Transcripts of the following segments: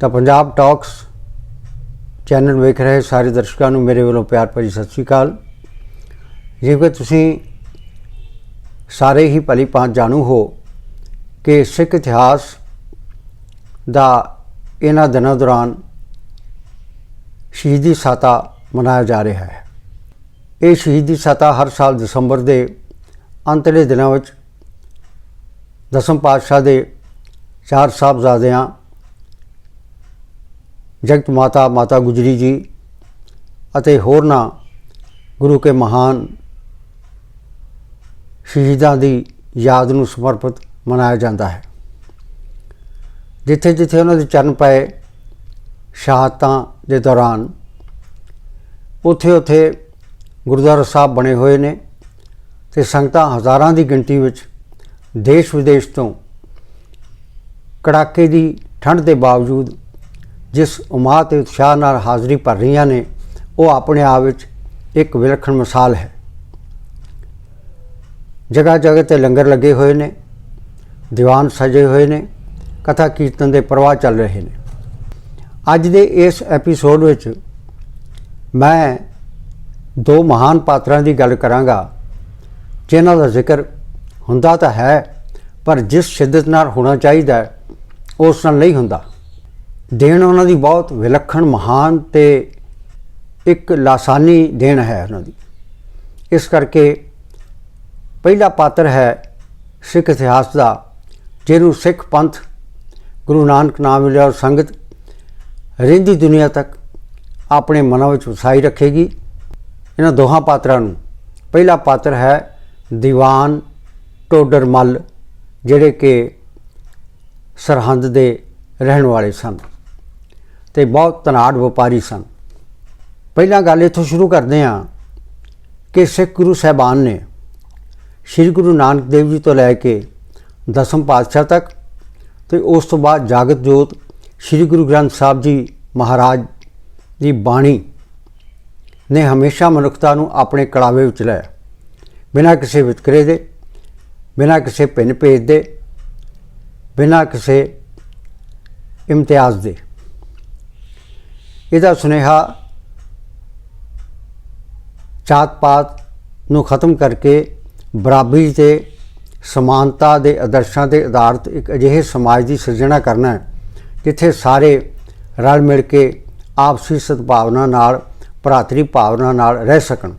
ਤਾਂ Punjab talks channel ਵੇਖ ਰਹੇ ਸਾਰੇ ਦਰਸ਼ਕਾਂ ਨੂੰ ਮੇਰੇ ਵੱਲੋਂ ਪਿਆਰ ਭਰੀ ਸਤਿ ਸ੍ਰੀ ਅਕਾਲ। ਜਿਵੇਂ ਤੁਸੀਂ ਸਾਰੇ ਹੀ ਭਲੀ ਭਾਂਤ ਜਾਣੂ ਹੋ ਕਿ ਸਿੱਖ ਇਤਿਹਾਸ ਦਾ ਇਹਨਾਂ ਦਿਨਾਂ ਦੌਰਾਨ ਸ਼ਹੀਦੀ ਸਾਤਾ ਮਨਾਇਆ ਜਾ ਰਿਹਾ ਹੈ। ਇਹ ਸ਼ਹੀਦੀ ਸਾਤਾ ਹਰ ਸਾਲ ਦਸੰਬਰ ਦੇ ਅੰਤਲੇ ਦਿਨਾਂ ਵਿੱਚ ਦਸਮ ਪਾਤਸ਼ਾਹ ਦੇ ਚਾਰ ਸਾਹਿਬਜ਼ਾਦਿਆਂ ਜਗਤ ਮਾਤਾ ਮਾਤਾ ਗੁਜਰੀ ਜੀ ਅਤੇ ਹੋਰਨਾਂ ਗੁਰੂ ਕੇ ਮਹਾਨ ਸ਼ਹੀਦਾਂ ਦੀ ਯਾਦ ਨੂੰ ਸਮਰਪਿਤ ਮਨਾਇਆ ਜਾਂਦਾ ਹੈ। ਜਿੱਥੇ ਜਿੱਥੇ ਉਹਨਾਂ ਦੇ ਚਰਨ ਪਏ ਸ਼ਹਾਦਤਾਂ ਦੇ ਦੌਰਾਨ, ਉੱਥੇ ਉੱਥੇ ਗੁਰਦੁਆਰਾ ਸਾਹਿਬ ਬਣੇ ਹੋਏ ਨੇ ਤੇ ਸੰਗਤਾਂ ਹਜ਼ਾਰਾਂ ਦੀ ਗਿਣਤੀ ਵਿੱਚ ਦੇਸ਼ ਵਿਦੇਸ਼ ਤੋਂ ਕੜਾਕੇ ਦੀ ਠੰਡ ਦੇ ਬਾਵਜੂਦ ਜਿਸ ਉਮਾ ਤੇ ਉਤਸ਼ਾਹ ਨਾਲ ਹਾਜ਼ਰੀ ਭਰ ਰਹੀਆਂ ਨੇ, ਉਹ ਆਪਣੇ ਆਪ ਵਿੱਚ ਇੱਕ ਵਿਲੱਖਣ ਮਿਸਾਲ ਹੈ। ਜਗ੍ਹਾ ਜਗ੍ਹਾ ਤੇ ਲੰਗਰ ਲੱਗੇ ਹੋਏ ਨੇ, ਦੀਵਾਨ ਸਜੇ ਹੋਏ ਨੇ, ਕਥਾ ਕੀਰਤਨ ਦੇ ਪ੍ਰਵਾਹ ਚੱਲ ਰਹੇ ਨੇ। ਅੱਜ ਦੇ ਇਸ ਐਪੀਸੋਡ ਵਿੱਚ ਮੈਂ ਦੋ ਮਹਾਨ ਪਾਤਰਾਂ ਦੀ ਗੱਲ ਕਰਾਂਗਾ, ਜਿਨ੍ਹਾਂ ਦਾ ਜ਼ਿਕਰ ਹੁੰਦਾ ਤਾਂ ਹੈ, ਪਰ ਜਿਸ ਸ਼ਿੱਦਤ ਨਾਲ ਹੋਣਾ ਚਾਹੀਦਾ, ਉਸ ਨਾਲ ਨਹੀਂ ਹੁੰਦਾ। ਦੇਣ ਉਹਨਾਂ ਦੀ ਬਹੁਤ ਵਿਲੱਖਣ, ਮਹਾਨ ਤੇ ਇੱਕ ਲਾਸਾਨੀ ਦੇਣ ਹੈ ਉਹਨਾਂ ਦੀ। ਇਸ ਕਰਕੇ ਪਹਿਲਾ ਪਾਤਰ ਹੈ ਸਿੱਖ ਇਤਿਹਾਸ ਦਾ, ਜਿਹਨੂੰ ਸਿੱਖ ਪੰਥ, ਗੁਰੂ ਨਾਨਕ ਨਾਮ ਮਿਲਿਆ ਔਰ ਸੰਗਤ ਰਹਿੰਦੀ ਦੁਨੀਆ ਤੱਕ ਆਪਣੇ ਮਨਾਂ ਵਿੱਚ ਵਸਾਈ ਰੱਖੇਗੀ। ਇਹਨਾਂ ਦੋਹਾਂ ਪਾਤਰਾਂ ਨੂੰ ਪਹਿਲਾ ਪਾਤਰ ਹੈ ਦੀਵਾਨ ਟੋਡਰ ਮੱਲ, ਜਿਹੜੇ ਕਿ ਸਰਹੰਦ ਦੇ ਰਹਿਣ ਵਾਲੇ ਸਨ। ਤੇ ਬਹੁਤ ਤਨਾੜ ਵਪਾਰੀ ਸਨ। ਪਹਿਲਾਂ ਗੱਲ ਇੱਥੋਂ ਸ਼ੁਰੂ ਕਰਦੇ ਹਾਂ ਕਿ ਸਿੱਖ ਗੁਰੂ ਸਾਹਿਬਾਨ ਨੇ ਸ੍ਰੀ ਗੁਰੂ ਨਾਨਕ ਦੇਵ ਜੀ ਤੋਂ ਲੈ ਕੇ ਦਸਮ ਪਾਤਸ਼ਾਹ ਤੱਕ ਤੇ ਉਸ ਤੋਂ ਬਾਅਦ ਜਾਗਤ ਜੋਤ ਸ੍ਰੀ ਗੁਰੂ ਗ੍ਰੰਥ ਸਾਹਿਬ ਜੀ ਮਹਾਰਾਜ ਦੀ ਬਾਣੀ ਨੇ ਹਮੇਸ਼ਾ ਮਨੁੱਖਤਾ ਨੂੰ ਆਪਣੇ ਕੜਾਵੇ ਵਿੱਚ ਲਿਆ ਬਿਨਾਂ ਕਿਸੇ ਵਿਤਕਰੇ ਦੇ, ਬਿਨਾਂ ਕਿਸੇ ਭਿੰਨ ਭੇਦ ਦੇ, ਬਿਨਾਂ ਕਿਸੇ ਇਮਤਿਆਜ਼ ਦੇ। ਇਹਦਾ ਸੁਨੇਹਾ ਜਾਤ ਪਾਤ ਨੂੰ ਖਤਮ ਕਰਕੇ ਬਰਾਬਰੀ ਤੇ ਸਮਾਨਤਾ ਦੇ ਆਦਰਸ਼ਾਂ ਦੇ ਆਧਾਰਿਤ ਇੱਕ ਅਜਿਹੇ ਸਮਾਜ ਦੀ ਸਿਰਜਣਾ ਕਰਨਾ ਹੈ, ਜਿੱਥੇ ਸਾਰੇ ਰਲ ਮਿਲ ਕੇ ਆਪਸੀ ਸਦਭਾਵਨਾ ਨਾਲ, ਭਰਾਤਰੀ ਭਾਵਨਾ ਨਾਲ ਰਹਿ ਸਕਣ।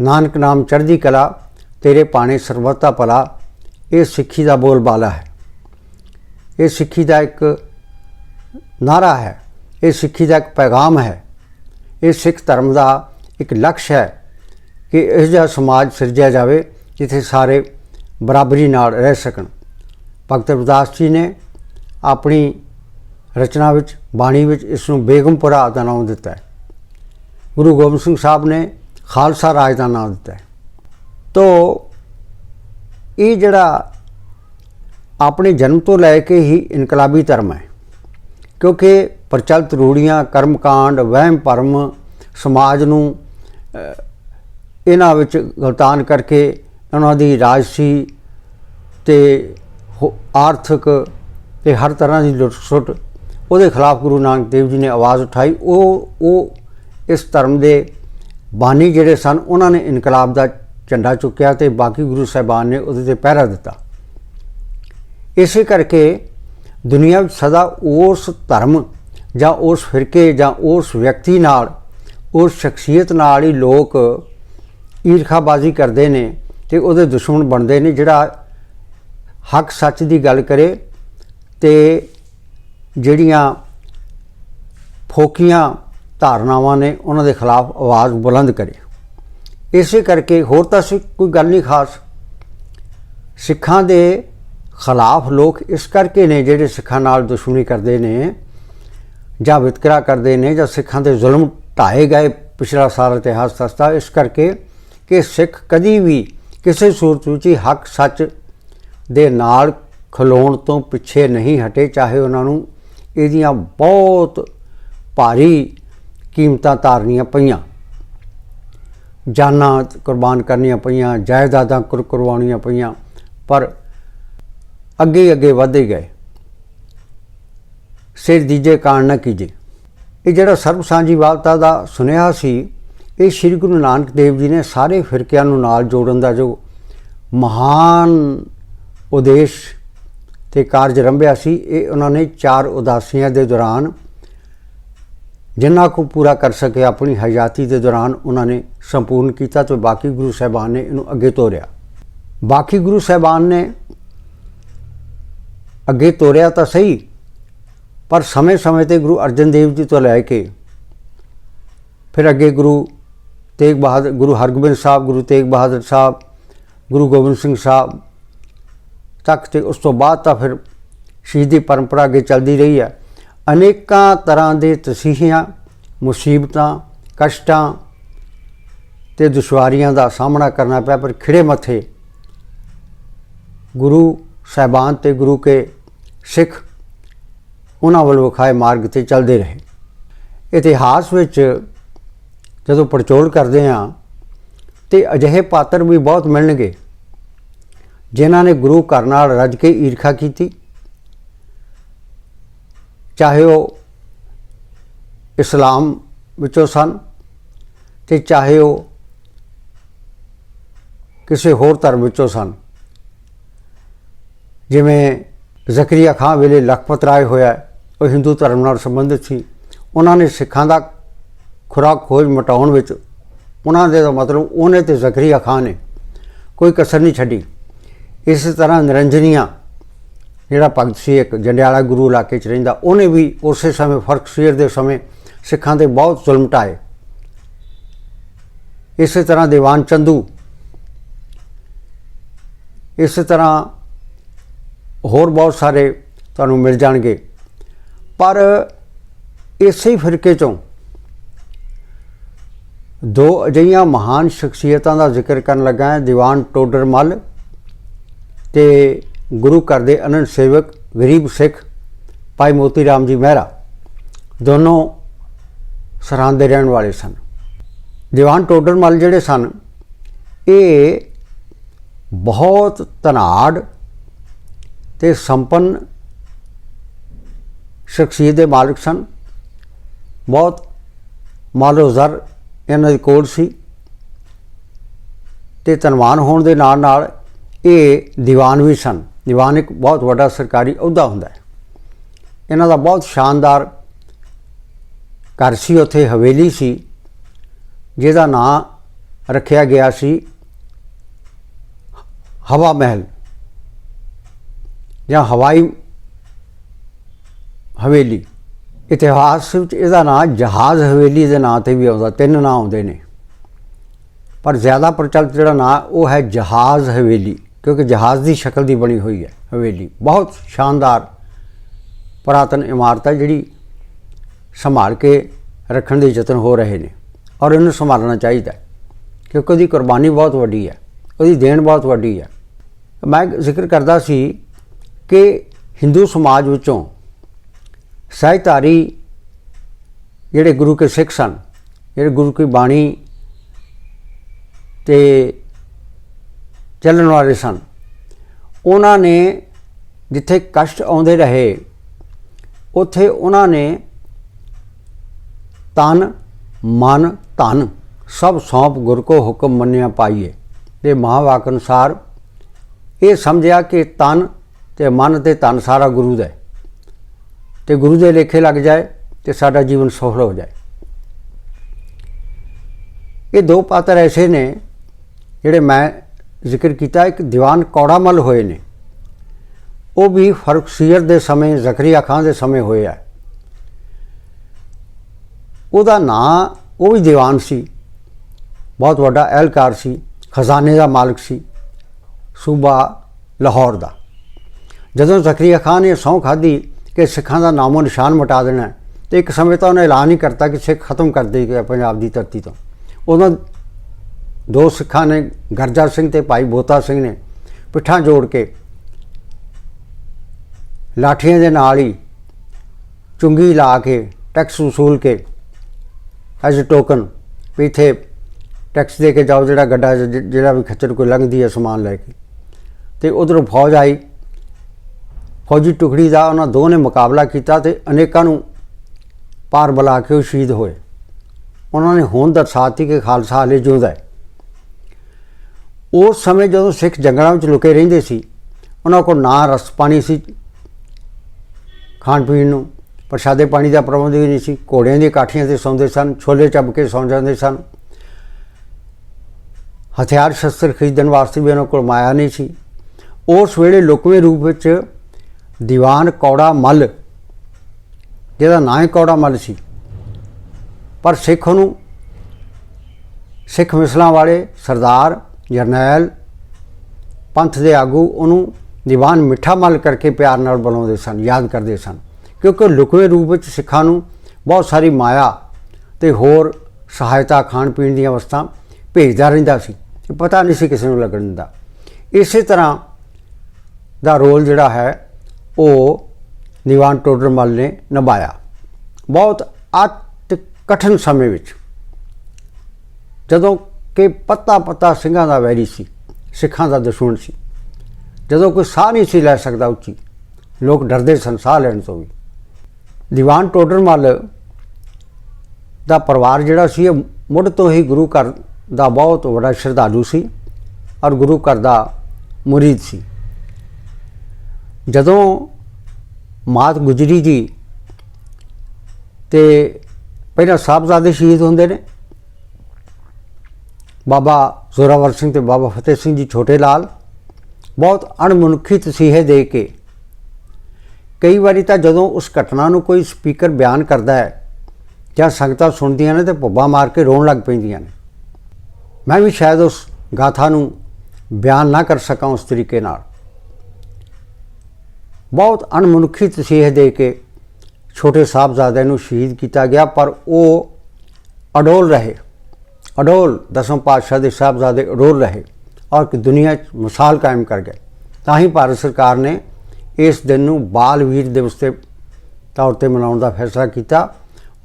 ਨਾਨਕ ਨਾਮ ਚੜ੍ਹਦੀ ਕਲਾ, ਤੇਰੇ ਪਾਣੇ ਸਰਬੱਤਾ ਭਲਾ, ਇਹ ਸਿੱਖੀ ਦਾ ਬੋਲਬਾਲਾ ਹੈ। ਇਹ ਸਿੱਖੀ ਦਾ ਇੱਕ ਨਾਰਾ ਹੈ। ਇਹ ਸਿੱਖੀ ਦਾ ਇੱਕ ਪੈਗਾਮ ਹੈ। ਇਹ ਸਿੱਖ ਧਰਮ ਦਾ ਇੱਕ ਲਕਸ਼ ਹੈ ਕਿ ਇਹ ਜਿਹਾ ਸਮਾਜ ਸਿਰਜਿਆ ਜਾਵੇ ਜਿੱਥੇ ਸਾਰੇ ਬਰਾਬਰੀ ਨਾਲ ਰਹਿ ਸਕਣ। ਭਗਤ ਰਵਿਦਾਸ ਜੀ ਨੇ ਆਪਣੀ ਰਚਨਾ ਵਿੱਚ, ਬਾਣੀ ਵਿੱਚ ਇਸ ਨੂੰ ਬੇਗਮਪੁਰਾ ਦਾ ਨਾਮ ਦਿੱਤਾ ਹੈ। ਗੁਰੂ ਗੋਬਿੰਦ ਸਿੰਘ ਸਾਹਿਬ ਨੇ ਖਾਲਸਾ ਰਾਜ ਦਾ ਨਾਮ ਦਿੱਤਾ ਹੈ। ਤੋ ਇਹ ਜਿਹੜਾ ਆਪਣੇ ਜਨਮ ਤੋਂ ਲੈ ਕੇ ਹੀ ਇਨਕਲਾਬੀ ਧਰਮ ਹੈ, ਕਿਉਂਕਿ ਪ੍ਰਚਲਿਤ ਰੂੜੀਆਂ, ਕਰਮਕਾਂਡ, ਵਹਿਮ, ਭਰਮ ਸਮਾਜ ਨੂੰ ਇਹਨਾਂ ਵਿੱਚ ਗਲਤਾਨ ਕਰਕੇ ਉਹਨਾਂ ਦੀ ਰਾਜਸੀ ਤੇ ਹੋ- ਆਰਥਿਕ ਤੇ ਹਰ ਤਰ੍ਹਾਂ ਦੀ ਲੁੱਟ ਸੁੱਟ ਉਹਦੇ ਖਿਲਾਫ ਗੁਰੂ ਨਾਨਕ ਦੇਵ ਜੀ ਨੇ ਆਵਾਜ਼ ਉਠਾਈ। ਉਹ ਉਹ ਇਸ ਧਰਮ ਦੇ ਬਾਨੀ ਜਿਹੜੇ ਸਨ, ਉਹਨਾਂ ਨੇ ਇਨਕਲਾਬ ਦਾ ਝੰਡਾ ਚੁੱਕਿਆ ਤੇ ਬਾਕੀ ਗੁਰੂ ਸਾਹਿਬਾਨ ਨੇ ਉਹਦੇ ਤੇ ਪਹਿਰਾ ਦਿੱਤਾ। ਇਸੇ ਕਰਕੇ ਦੁਨੀਆ ਵਿੱਚ ਸਦਾ ਉਸ ਧਰਮ ਜਾਂ ਉਸ ਫਿਰਕੇ ਜਾਂ ਉਸ ਵਿਅਕਤੀ ਨਾਲ, ਉਸ ਸ਼ਖਸੀਅਤ ਨਾਲ ਹੀ ਲੋਕ ਈਰਖਾਬਾਜ਼ੀ ਕਰਦੇ ਨੇ ਤੇ ਉਹਦੇ ਦੁਸ਼ਮਣ ਬਣਦੇ ਨੇ, ਜਿਹੜਾ ਹੱਕ ਸੱਚ ਦੀ ਗੱਲ ਕਰੇ ਤੇ ਜਿਹੜੀਆਂ ਫੋਕੀਆਂ ਧਾਰਨਾਵਾਂ ਨੇ ਉਹਨਾਂ ਦੇ ਖਿਲਾਫ ਆਵਾਜ਼ ਬੁਲੰਦ ਕਰੇ। ਇਸੇ ਕਰਕੇ ਹੋਰ ਤਾਂ ਸਿੱਖ ਕੋਈ ਗੱਲ ਨਹੀਂ ਖਾਸ। ਸਿੱਖਾਂ ਦੇ ਖਿਲਾਫ ਲੋਕ ਇਸ ਕਰਕੇ ਨੇ ਜਿਹੜੇ ਸਿੱਖਾਂ ਨਾਲ ਦੁਸ਼ਮਣੀ ਕਰਦੇ ਨੇ ਜਾਂ ਵਿਤਕਰਾ ਕਰਦੇ ਨੇ ਜਾਂ ਸਿੱਖਾਂ ਦੇ ਜ਼ੁਲਮ ਢਾਏ ਗਏ ਪਿਛਲਾ ਸਾਰਾ ਇਤਿਹਾਸ ਦੱਸਦਾ, ਇਸ ਕਰਕੇ ਕਿ ਸਿੱਖ ਕਦੀ ਵੀ ਕਿਸੇ ਸੂਰਤ ਵਿੱਚ ਹੀ ਹੱਕ ਸੱਚ ਦੇ ਨਾਲ ਖਲੋਣ ਤੋਂ ਪਿੱਛੇ ਨਹੀਂ ਹਟੇ, ਚਾਹੇ ਉਹਨਾਂ ਨੂੰ ਇਹਦੀਆਂ ਬਹੁਤ ਭਾਰੀ ਕੀਮਤਾਂ ਤਾਰਨੀਆਂ ਪਈਆਂ। ਜਾਨਾਂ ਕੁਰਬਾਨ ਕਰਨੀਆਂ ਪਈਆਂ, ਜਾਇਦਾਦਾਂ ਕੁਰ ਕੁਰਬਾਨੀਆਂ ਪਈਆਂ, ਪਰ ਅੱਗੇ ਅੱਗੇ ਵਧਦੇ ਗਏ। ਸਿਰ ਦੀਜੇ ਕਾਣ ਨਾ ਕੀਜੇ। ਇਹ ਜਿਹੜਾ ਸਰਬ ਸਾਂਝੀਵਾਲਤਾ ਦਾ ਸੁਨੇਹਾ ਸੀ, ਇਹ ਸ੍ਰੀ ਗੁਰੂ ਨਾਨਕ ਦੇਵ ਜੀ ਨੇ ਸਾਰੇ ਫਿਰਕਿਆਂ ਨੂੰ ਨਾਲ ਜੋੜਨ ਦਾ ਜੋ ਮਹਾਨ ਉਦੇਸ਼ ਤੇ ਕਾਰਜ ਰੰਭਿਆ ਸੀ, ਇਹ ਉਹਨਾਂ ਨੇ ਚਾਰ ਉਦਾਸੀਆਂ ਦੇ ਦੌਰਾਨ ਜਿੰਨਾ ਕੁ ਪੂਰਾ ਕਰ ਸਕੇ ਆਪਣੀ ਹਯਾਤੀ ਦੇ ਦੌਰਾਨ ਉਹਨਾਂ ਨੇ ਸੰਪੂਰਨ ਕੀਤਾ ਤੇ ਬਾਕੀ ਗੁਰੂ ਸਾਹਿਬਾਨ ਨੇ ਇਹਨੂੰ ਅੱਗੇ ਤੋਰਿਆ। ਬਾਕੀ ਗੁਰੂ ਸਾਹਿਬਾਨ ਨੇ ਅੱਗੇ ਤੋਰਿਆ ਤਾਂ ਸਹੀ ਪਰ ਸਮੇਂ-ਸਮੇਂ ਤੇ ਗੁਰੂ ਅਰਜਨ ਦੇਵ ਜੀ ਤੋਂ ਲੈ ਕੇ ਫਿਰ ਅੱਗੇ ਗੁਰੂ ਤੇਗ ਬਹਾਦਰ, ਗੁਰੂ ਹਰਗੋਬਿੰਦ ਸਾਹਿਬ, ਗੁਰੂ ਤੇਗ ਬਹਾਦਰ ਸਾਹਿਬ, ਗੁਰੂ ਗੋਬਿੰਦ ਸਿੰਘ ਸਾਹਿਬ ਤੱਕ ਤੇ ਉਸ ਤੋਂ ਬਾਅਦ ਤਾਂ ਫਿਰ ਸ਼ਹੀਦੀ ਪਰੰਪਰਾ ਅੱਗੇ ਚੱਲਦੀ ਰਹੀ ਹੈ। ਅਨੇਕਾਂ ਤਰ੍ਹਾਂ ਦੇ ਤਸੀਹੀਆਂ, ਮੁਸੀਬਤਾਂ, ਕਸ਼ਟਾਂ ਤੇ ਦੁਸ਼ਵਾਰੀਆਂ ਦਾ ਸਾਹਮਣਾ ਕਰਨਾ ਪਿਆ, ਪਰ ਖਿੜੇ ਮੱਥੇ ਗੁਰੂ ਸਾਹਿਬਾਨ ਤੇ ਗੁਰੂ ਕੇ ਸਿੱਖ ਉਹਨਾਂ ਵੱਲ ਵਿਖਾਏ ਮਾਰਗ ਤੇ ਚੱਲਦੇ ਰਹੇ। ਇਤਿਹਾਸ ਵਿੱਚ ਜਦੋਂ ਪੜਚੋਲ ਕਰਦੇ ਹਾਂ, ਤੇ ਅਜਿਹੇ ਪਾਤਰ ਵੀ ਬਹੁਤ ਮਿਲਣਗੇ, ਜਿਨ੍ਹਾਂ ਨੇ ਗੁਰੂ ਘਰ ਨਾਲ ਰੱਜ ਕੇ ਈਰਖਾ ਕੀਤੀ। ਚਾਹੇ ਉਹ ਇਸਲਾਮ ਵਿੱਚੋਂ ਸਨ, ਤੇ ਚਾਹੇ ਉਹ ਕਿਸੇ ਹੋਰ ਧਰਮ ਵਿੱਚੋਂ ਸਨ। ਜਿਵੇਂ ਜ਼ਕਰੀਆ ਖਾਨ ਵੇਲੇ ਲਖਪਤ ਰਾਏ ਹੋਇਆ ਉਹ ਹਿੰਦੂ ਧਰਮ ਨਾਲ ਸੰਬੰਧਿਤ ਸੀ। ਉਹਨਾਂ ਨੇ ਸਿੱਖਾਂ ਦਾ ਖੁਰਾਕ ਖੋਜ ਮਟਾਉਣ ਵਿੱਚ ਉਹਨਾਂ ਦੇ ਦਾ ਮਤਲਬ ਉਹਨੇ ਤੇ ਜ਼ਕਰੀਆ ਖਾਨ ਨੇ ਕੋਈ ਕਸਰ ਨਹੀਂ ਛੱਡੀ। ਇਸੇ ਤਰ੍ਹਾਂ ਨਿਰੰਜਨੀਆਂ, ਜਿਹੜਾ ਭਗਤ ਸੀ ਇੱਕ ਜੰਡਿਆਲਾ ਗੁਰੂ ਇਲਾਕੇ 'ਚ ਰਹਿੰਦਾ, ਉਹਨੇ ਵੀ ਉਸੇ ਸਮੇਂ ਫ਼ਰਕ ਸ਼ੇਰ ਦੇ ਸਮੇਂ ਸਿੱਖਾਂ ਤੇ ਬਹੁਤ ਜ਼ੁਲਮ ਢਾਏ ਇਸੇ ਤਰ੍ਹਾਂ ਦੀਵਾਨ ਚੰਦੂ, ਇਸੇ ਤਰ੍ਹਾਂ ਹੋਰ ਬਹੁਤ ਸਾਰੇ ਤੁਹਾਨੂੰ ਮਿਲ ਜਾਣਗੇ। ਪਰ ਇਸੇ ਫਿਰਕੇ ਚੋਂ ਦੋ ਅਜਿਹੀਆਂ ਮਹਾਨ ਸ਼ਖਸੀਅਤਾਂ ਦਾ ਜ਼ਿਕਰ ਕਰਨ ਲੱਗਾ ਹੈ, ਦੀਵਾਨ ਟੋਡਰ ਮੱਲ ਤੇ ਗੁਰੂ ਘਰ ਦੇ ਅਨੰਦ ਸੇਵਕ ਗਰੀਬ ਸਿੱਖ ਭਾਈ ਮੋਤੀ ਰਾਮ ਜੀ ਮਹਿਰਾ। ਦੋਨੋਂ ਸਰਹੰਦ ਦੇ ਰਹਿਣ ਵਾਲੇ ਸਨ। ਦੀਵਾਨ ਟੋਡਰ ਮੱਲ ਜਿਹੜੇ ਸਨ, ਇਹ ਬਹੁਤ ਤਨਾੜ ਤੇ ਸੰਪੰਨ ਸ਼ਖਸੀਅਤ ਦੇ ਮਾਲਕ ਸਨ। ਬਹੁਤ ਮਾਲੋ ਜ਼ਰ ਇਹਨਾਂ ਦੇ ਕੋਲ ਸੀ ਤੇ ਧਨਵਾਨ ਹੋਣ ਦੇ ਨਾਲ ਨਾਲ ਇਹ ਦੀਵਾਨ ਵੀ ਸਨ। ਦੀਵਾਨ ਇੱਕ ਬਹੁਤ ਵੱਡਾ ਸਰਕਾਰੀ ਅਹੁਦਾ ਹੁੰਦਾ ਹੈ। ਇਹਨਾਂ ਦਾ ਬਹੁਤ ਸ਼ਾਨਦਾਰ ਘਰ ਸੀ। ਉੱਥੇ ਹਵੇਲੀ ਸੀ, ਜਿਹਦਾ ਨਾਂ ਰੱਖਿਆ ਗਿਆ ਸੀ ਹਵਾ ਮਹਿਲ ਜਾਂ ਹਵਾਈ ਹਵੇਲੀ। ਇਤਿਹਾਸ ਵਿੱਚ ਇਹਦਾ ਨਾਮ ਜਹਾਜ਼ ਹਵੇਲੀ ਦੇ ਨਾਂ ਤੇ ਵੀ ਆਉਂਦਾ, ਤਿੰਨ ਨਾਂ ਆਉਂਦੇ ਨੇ। ਪਰ ਜ਼ਿਆਦਾ ਪ੍ਰਚਲਿਤ ਜਿਹੜਾ ਨਾਂ, ਉਹ ਹੈ ਜਹਾਜ਼ ਹਵੇਲੀ, ਕਿਉਂਕਿ ਜਹਾਜ਼ ਦੀ ਸ਼ਕਲ ਦੀ ਬਣੀ ਹੋਈ ਹੈ ਹਵੇਲੀ। ਬਹੁਤ ਸ਼ਾਨਦਾਰ ਪੁਰਾਤਨ ਇਮਾਰਤ ਹੈ, ਜਿਹੜੀ ਸੰਭਾਲ ਕੇ ਰੱਖਣ ਦੇ ਯਤਨ ਹੋ ਰਹੇ ਨੇ ਔਰ ਇਹਨੂੰ ਸੰਭਾਲਣਾ ਚਾਹੀਦਾ ਕਿਉਂਕਿ ਉਹਦੀ ਕੁਰਬਾਨੀ ਬਹੁਤ ਵੱਡੀ ਹੈ, ਉਹਦੀ ਦੇਣ ਬਹੁਤ ਵੱਡੀ ਹੈ। ਮੈਂ ਜ਼ਿਕਰ ਕਰਦਾ ਸੀ ਕਿ ਹਿੰਦੂ ਸਮਾਜ ਵਿੱਚੋਂ ਸਹਿਤਾਰੀ ਜਿਹੜੇ ਗੁਰੂ ਕੇ ਸਿੱਖ ਸਨ, ਜਿਹੜੇ ਗੁਰੂ ਕੀ ਬਾਣੀ ਤੇ ਚੱਲਣ ਵਾਲੇ ਸਨ, ਉਹਨਾਂ ਨੇ ਜਿੱਥੇ ਕਸ਼ਟ ਆਉਂਦੇ ਰਹੇ, ਉੱਥੇ ਉਹਨਾਂ ਨੇ ਤਨ, ਮਨ, ਧਨ ਸਭ ਸੌਂਪ ਗੁਰ ਕੋ ਹੁਕਮ ਮੰਨਿਆ ਪਾਈਏ। ਤੇ ਮਹਾਵਾਕ ਅਨੁਸਾਰ ਇਹ ਸਮਝਿਆ ਕਿ ਤਨ ਤੇ ਮਨ ਤੇ ਧਨ ਸਾਰਾ ਗੁਰੂ ਦਾ ਹੈ। ਤੇ ਗੁਰੂ ਦੇ ਲੇਖੇ ਲੱਗ ਜਾਏ ਤੇ ਸਾਡਾ ਜੀਵਨ ਸਫਲ ਹੋ ਜਾਏ। ਇਹ ਦੋ ਪਾਤਰ ਐਸੇ ਨੇ ਜਿਹੜੇ ਮੈਂ ਜ਼ਿਕਰ ਕੀਤਾ, ਇੱਕ ਦੀਵਾਨ ਕੌੜਾਮਲ ਹੋਏ ਨੇ। ਉਹ ਵੀ ਫਰਖਸੀਰ ਦੇ ਸਮੇਂ, ਜ਼ਕਰੀਆ ਖਾਨ ਦੇ ਸਮੇਂ ਹੋਏ ਆ। ਉਹਦਾ ਨਾਂ, ਉਹ ਵੀ ਦੀਵਾਨ ਸੀ। ਬਹੁਤ ਵੱਡਾ ਅਹਿਲਕਾਰ ਸੀ, ਖਜ਼ਾਨੇ ਦਾ ਮਾਲਕ ਸੀ, ਸੂਬਾ ਲਾਹੌਰ ਦਾ। ਜਦੋਂ ਜ਼ਕਰੀਆ ਖਾਨ ਨੇ ਸਹੁੰ ਖਾਧੀ ਕਿ ਸਿੱਖਾਂ ਦਾ ਨਾਮੋ ਨਿਸ਼ਾਨ ਮਿਟਾ ਦੇਣਾ ਹੈ, ਤੇ ਇੱਕ ਸਮੇਂ ਤਾਂ ਉਹਨੇ ਐਲਾਨ ਹੀ ਕਰਤਾ ਕਿ ਸਿੱਖ ਖਤਮ ਕਰ ਦੇਗੇ ਪੰਜਾਬ ਦੀ ਧਰਤੀ ਤੋਂ। ਉਹਨਾਂ ਦੋ ਸਿੱਖਾਂ ਨੇ ਗਰਜਾ ਸਿੰਘ ਤੇ ਭਾਈ ਬੋਤਾ ਸਿੰਘ ਨੇ ਪਿੱਠਾਂ ਜੋੜ ਕੇ ਲਾਠੀਆਂ ਦੇ ਨਾਲ ਹੀ ਚੁੰਗੀ ਲਾ ਕੇ ਟੈਕਸ ਵਸੂਲ ਕੇ ਐਜ਼ ਅ ਟੋਕਨ ਵੀ ਇੱਥੇ ਟੈਕਸ ਦੇ ਕੇ ਜਾਓ ਜਿਹੜਾ ਗੱਡਾ ਜਿਹੜਾ ਵੀ ਖੱਚਰ ਕੋਈ ਲੰਘਦੀ ਹੈ ਸਮਾਨ ਲੈ ਕੇ। ਤੇ ਉਧਰੋਂ ਫੌਜ ਆਈ। ਫੌਜੀ ਟੁਕੜੀ ਦਾ ਉਹਨਾਂ ਦੋ ਨੇ ਮੁਕਾਬਲਾ ਕੀਤਾ ਤੇ ਅਨੇਕਾਂ ਨੂੰ ਪਾਰ ਬੁਲਾ ਕੇ ਉਹ ਸ਼ਹੀਦ ਹੋਏ। ਉਹਨਾਂ ਨੇ ਹੋਂਦ ਦਰਸਾਤੀ ਕਿ ਖਾਲਸਾ ਹਲੇ ਜਿਉਂਦਾ ਹੈ। ਉਸ ਸਮੇਂ ਜਦੋਂ ਸਿੱਖ ਜੰਗਲਾਂ ਵਿੱਚ ਲੁਕੇ ਰਹਿੰਦੇ ਸੀ, ਉਹਨਾਂ ਕੋਲ ਨਾ ਰਸ ਪਾਣੀ ਸੀ, ਖਾਣ ਪੀਣ ਨੂੰ ਪ੍ਰਸ਼ਾਦੇ ਪਾਣੀ ਦਾ ਪ੍ਰਬੰਧ ਵੀ ਨਹੀਂ ਸੀ, ਘੋੜਿਆਂ ਦੀਆਂ ਕਾਠੀਆਂ ਤੇ ਸੌਂਦੇ ਸਨ, ਛੋਲੇ ਚੱਬ ਕੇ ਸੌਂ ਜਾਂਦੇ ਸਨ। ਹਥਿਆਰ ਸ਼ਸਤਰ ਖਰੀਦਣ ਵਾਸਤੇ ਵੀ ਉਹਨਾਂ ਕੋਲ ਮਾਇਆ ਨਹੀਂ ਸੀ। ਉਸ ਵੇਲੇ ਲੁਕਵੇਂ ਰੂਪ ਵਿੱਚ ਦੀਵਾਨ ਕੌੜਾ ਮੱਲ, ਜਿਹਦਾ ਨਾਂ ਹੀ ਕੌੜਾ ਮੱਲ ਸੀ। ਪਰ ਸਿੱਖ ਨੂੰ ਸਿੱਖ ਮਿਸਲਾਂ ਵਾਲੇ ਸਰਦਾਰ ਜਰਨੈਲ ਪੰਥ ਦੇ ਆਗੂ ਉਹਨੂੰ ਦੀਵਾਨ ਮਿੱਠਾ ਮੱਲ ਕਰਕੇ ਪਿਆਰ ਨਾਲ ਬੁਲਾਉਂਦੇ ਸਨ, ਯਾਦ ਕਰਦੇ ਸਨ। ਕਿਉਂਕਿ ਲੁਕਵੇਂ ਰੂਪ ਵਿੱਚ ਸਿੱਖਾਂ ਨੂੰ ਬਹੁਤ ਸਾਰੀ ਮਾਇਆ ਤੇ ਹੋਰ ਸਹਾਇਤਾ ਖਾਣ ਪੀਣ ਦੀਆਂ ਵਸਤਾਂ ਭੇਜਦਾ ਰਹਿੰਦਾ ਸੀ। ਪਤਾ ਨਹੀਂ ਸੀ ਕਿਸੇ ਨੂੰ ਲੱਗਣ ਦਾ ਇਸੇ ਤਰ੍ਹਾਂ ਦਾ ਰੋਲ ਜਿਹੜਾ ਹੈ ਉਹ ਦੀਵਾਨ ਟੋਡਰਮਲ ਨੇ ਨਿਭਾਇਆ। ਬਹੁਤ ਅਤ ਕਠਿਨ ਸਮੇਂ ਵਿੱਚ ਜਦੋਂ ਕਿ ਪੱਤਾ ਪੱਤਾ ਸਿੰਘਾਂ ਦਾ ਵੈਰੀ ਸੀ, ਸਿੱਖਾਂ ਦਾ ਦੁਸ਼ਮਣ ਸੀ, ਜਦੋਂ ਕੋਈ ਸਾਹ ਨਹੀਂ ਸੀ ਲੈ ਸਕਦਾ ਉੱਚੀ, ਲੋਕ ਡਰਦੇ ਸਨ ਸਾਹ ਲੈਣ ਤੋਂ ਵੀ। ਦੀਵਾਨ ਟੋਡਰਮਲ ਦਾ ਪਰਿਵਾਰ ਜਿਹੜਾ ਸੀ ਇਹ ਮੁੱਢ ਤੋਂ ਹੀ ਗੁਰੂ ਘਰ ਦਾ ਬਹੁਤ ਵੱਡਾ ਸ਼ਰਧਾਲੂ ਸੀ ਔਰ ਗੁਰੂ ਘਰ ਦਾ ਮੁਰੀਦ ਸੀ। ਜਦੋਂ ਮਾਤ ਗੁਜਰੀ ਜੀ ਤੇ ਪਹਿਲਾਂ ਸਾਹਿਬਜ਼ਾਦੇ ਸ਼ਹੀਦ ਹੁੰਦੇ ਨੇ, ਬਾਬਾ ਜ਼ੋਰਾਵਰ ਸਿੰਘ ਤੇ ਬਾਬਾ ਫਤਿਹ ਸਿੰਘ ਜੀ ਛੋਟੇ ਲਾਲ, ਬਹੁਤ ਅਣਮਨੁੱਖੀ ਤਸੀਹੇ ਦੇ ਕੇ ਕਈ ਵਾਰੀ ਤਾਂ ਜਦੋਂ ਉਸ ਘਟਨਾ ਨੂੰ ਕੋਈ ਸਪੀਕਰ ਬਿਆਨ ਕਰਦਾ ਹੈ ਜਾਂ ਸੰਗਤਾਂ ਸੁਣਦੀਆਂ ਨੇ ਤੇ ਭੁੱਬਾ ਮਾਰ ਕੇ ਰੋਣ ਲੱਗ ਪੈਂਦੀਆਂ ਨੇ। ਮੈਂ ਵੀ ਸ਼ਾਇਦ ਉਸ ਗਾਥਾ ਨੂੰ ਬਿਆਨ ਨਾ ਕਰ ਸਕਾਂ ਉਸ ਤਰੀਕੇ ਨਾਲ। ਬਹੁਤ ਅਣਮਨੁੱਖੀ ਤਸੀਹ ਦੇ ਕੇ ਛੋਟੇ ਸਾਹਿਬਜ਼ਾਦੇ ਨੂੰ ਸ਼ਹੀਦ ਕੀਤਾ ਗਿਆ, ਪਰ ਉਹ ਅਡੋਲ ਰਹੇ। ਅਡੋਲ ਦਸਮ ਪਾਤਸ਼ਾਹ ਦੇ ਸਾਹਿਬਜ਼ਾਦੇ ਅਡੋਲ ਰਹੇ ਔਰ ਕਿ ਦੁਨੀਆ 'ਚ ਮਿਸਾਲ ਕਾਇਮ ਕਰ ਗਏ। ਤਾਂ ਹੀ ਭਾਰਤ ਸਰਕਾਰ ਨੇ ਇਸ ਦਿਨ ਨੂੰ ਬਾਲ ਵੀਰ ਦਿਵਸ ਦੇ ਤੌਰ ਤੇ ਮਨਾਉਣ ਦਾ ਫੈਸਲਾ ਕੀਤਾ